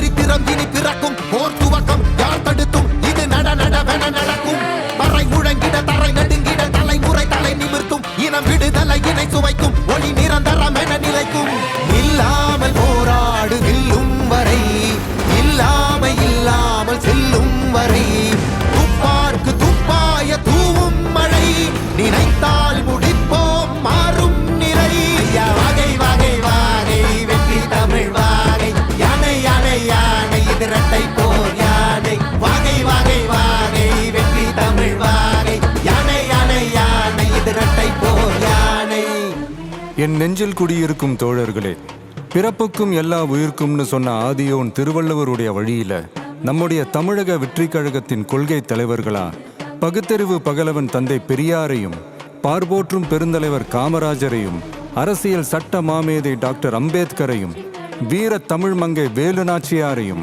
சரித்திரம் இனி பிறக்கும் போர் துவக்கம். யார் தடுத்தும் இது நட நடவென நடக்கும். பறை முழங்கிட தரை நடுங்கிட தலைமுறை தலை நிமிர்த்தும். இனம் விடுதலை இணை சுவைக்கும். இரட்டை போர் யானை. வாகை வாகை வாகை வெற்றி தமிழ் வாகை. யானை யானை யானை இரட்டை போர் யானை. என் நெஞ்சில் குடியிருக்கும் தோழர்களே பிறப்புக்கும் எல்லா உயிர்க்கும்னு சொன்ன ஆதியோன் திருவள்ளுவருடைய வழியில நம்முடைய தமிழக வெற்றி கழகத்தின் கொள்கை தலைவர்களா பகுத்தறிவு பகலவன் தந்தை பெரியாரையும் பார்போற்றும் பெருந்தலைவர் காமராஜரையும் அரசியல் சட்ட மாமேதை டாக்டர் அம்பேத்கரையும் வீர தமிழ் மங்கை வேலு நாச்சியாரையும்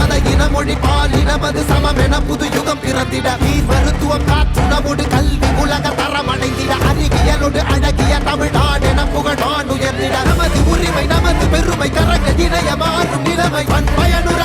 மத இன மொழி பால் இனமது சமம் என புது யுகம் பிறந்திட. நீர் மருத்துவம் காற்றுணவோடு கல்வி உலக தரம் அடைந்திட அறிவியலோடு அழகிய தமிழ்நாடு என புகழ் நான் உயர்ந்திட நமது உரிமை நமது பெருமை கரங்க இணைய மாறும் நிலைமை. பண்பயனுரை